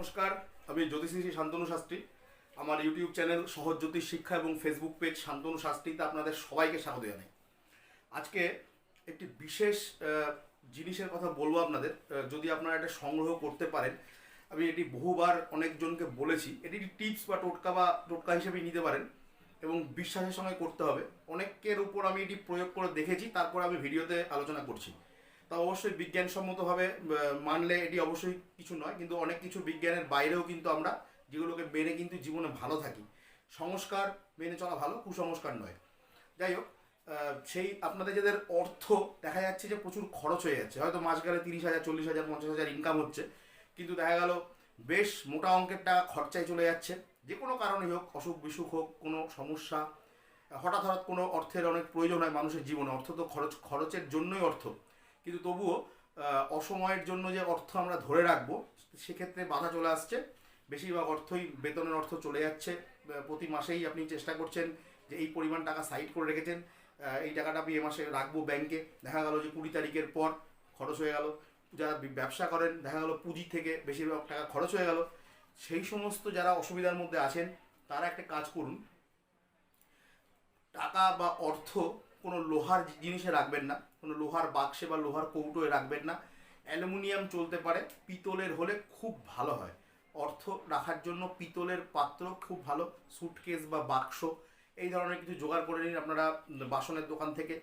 নমস্কার, আমি জ্যোতিষী শান্তনু শাস্ত্রী। আমার ইউটিউব চ্যানেল সহজ জ্যোতিষ শিক্ষা এবং ফেসবুক পেজ শান্তনু শাস্ত্রীতে আপনাদের সবাইকে স্বাগত জানাই। আজকে একটি বিশেষ জিনিসের কথা বলব আপনাদের যদি আপনারা এটা সংগ্রহ করতে পারেন। আমি এটি বহুবার অনেকজনকে বলেছি, এটি টিপস বা টোটকা বা টোটকা হিসেবে নিতে পারেন এবং বিশ্বাসের সঙ্গে করতে হবে। অনেকের উপর আমি এটি প্রয়োগ করে দেখেছি, তারপর আমি ভিডিওতে আলোচনা করছি। তা অবশ্যই বিজ্ঞানসম্মতভাবে মানলে এটি অবশ্যই কিছু নয়, কিন্তু অনেক কিছু বিজ্ঞানের বাইরেও কিন্তু আমরা যেগুলোকে মেনে কিন্তু জীবনে ভালো থাকি। সংস্কার মেনে চলা ভালো, কুসংস্কার নয়। যাই হোক সেই আপনাদের যাদের অর্থ দেখা যাচ্ছে যে প্রচুর খরচ হয়ে যাচ্ছে, হয়তো মাস গেলে তিরিশ হাজার, চল্লিশ হাজার, পঞ্চাশ হাজার ইনকাম হচ্ছে, কিন্তু দেখা গেল বেশ মোটা অঙ্কের টাকা খরচায় চলে যাচ্ছে। যে কোনো কারণেই হোক, অসুখ বিসুখ হোক, কোনো সমস্যা, হঠাৎ হঠাৎ কোনো অর্থের অনেক প্রয়োজন হয় মানুষের জীবনে। অর্থ তো খরচ, খরচের জন্যই অর্থ। কিন্তু তবুও অসময়ের জন্য যে অর্থ আমরা ধরে রাখব, সেক্ষেত্রে বাধা চলে আসছে। বেশিরভাগ অর্থই বেতনের অর্থ চলে যাচ্ছে। প্রতি মাসেই আপনি চেষ্টা করছেন যে এই পরিমাণ টাকা সাইড করে রেখেছেন। এই টাকাটা আমি এ মাসে রাখব ব্যাংকে। দেখা গেল যে কুড়ি তারিখের পর খরচ হয়ে গেল। যারা ব্যবসা করেন, দেখা গেলো পুঁজি থেকে বেশিরভাগ টাকা খরচ হয়ে গেল। সেই সমস্ত যারা অসুবিধার মধ্যে আছেন, তারা একটা কাজ করুন। টাকা বা অর্থ কোনো লোহার জিনিসে রাখবেন না, কোনো লোহার বাক্সে বা লোহার কৌটোয় রাখবেন না। অ্যালুমিনিয়াম চলতে পারে, পিতলের হলে খুব ভালো হয়। অর্থ রাখার জন্য পিতলের পাত্র খুব ভালো সুটকেস বা বাক্স, এই ধরনের কিছু জোগাড় করে নিন আপনারা বাসনের দোকান থেকে।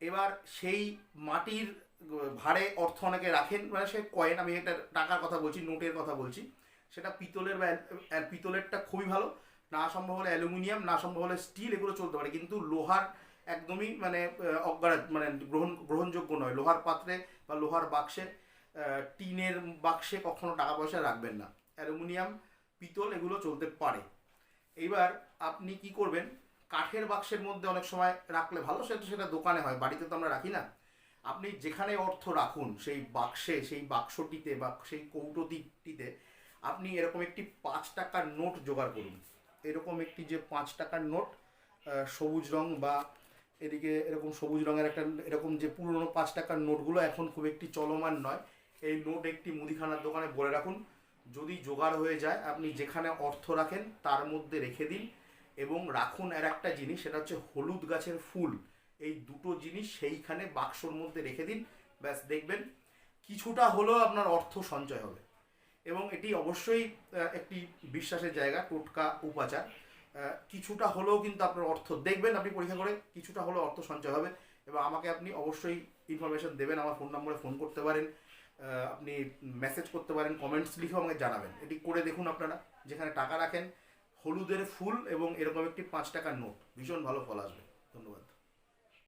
এবার সেই মাটির ভাড়ে অর্থ অনেকে রাখেন মানে সে কয়েন, আমি একটা টাকার কথা বলছি, নোটের কথা বলছি, সেটা পিতলের বা পিতলেরটা খুবই ভালো। না সম্ভব হলে অ্যালুমিনিয়াম, না সম্ভব হলে স্টিল, এগুলো চলতে পারে। কিন্তু লোহার একদমই মানে অগ্রাহ্য মানে গ্রহণ, গ্রহণযোগ্য নয়। লোহার পাত্রে বা লোহার বাক্সে টিনের বাক্সে কখনো টাকা পয়সা রাখবেন না। অ্যালুমিনিয়াম, পিতল এগুলো চলতে পারে। এইবার আপনি কি করবেন? কাঠের বাক্সের মধ্যে অনেক সময় রাখলে ভালো, সেটা সেটা দোকানে হয়, বাড়িতে তো আমরা রাখি না। আপনি যেখানে অর্থ রাখুন, সেই বাক্সে, সেই বাক্সটিতে বা সেই কৌটোটিতে আপনি এরকম একটি পাঁচ টাকার নোট জোগাড় করুন। এরকম একটি যে পাঁচ টাকার নোট সবুজ রং বা এদিকে এরকম সবুজ রঙের একটা, এরকম যে পুরনো পাঁচ টাকার নোটগুলো এখন খুব একটি চলমান নয়, এই নোট একটি মুদিখানার দোকানে বলে রাখুন। যদি জোগাড় হয়ে যায়, আপনি যেখানে অর্থ রাখেন তার মধ্যে রেখে দিন এবং রাখুন আর একটা জিনিস, সেটা হচ্ছে হলুদ গাছের ফুল। এই দুটো জিনিস সেইখানে বাক্সর মধ্যে রেখে দিন। ব্যাস, দেখবেন কিছুটা হলেও আপনার অর্থ সঞ্চয় হবে। এবং এটি অবশ্যই একটি বিশ্বাসের জায়গা, টোটকা, উপাচার। কিছুটা হলেও কিন্তু আপনার অর্থ দেখবেন আপনি পরীক্ষা করে, কিছুটা হলেও অর্থ সঞ্চয় হবে। এবং আমাকে আপনি অবশ্যই ইনফরমেশন দেবেন, আমার ফোন নম্বরে ফোন করতে পারেন আপনি মেসেজ করতে পারেন কমেন্টস লিখেও আমাকে জানাবেন। এটি করে দেখুন আপনারা, যেখানে টাকা রাখেন, হলুদের ফুল এবং এরকম একটি পাঁচ টাকার নোট। ভীষণ ভালো ফল আসবে। ধন্যবাদ।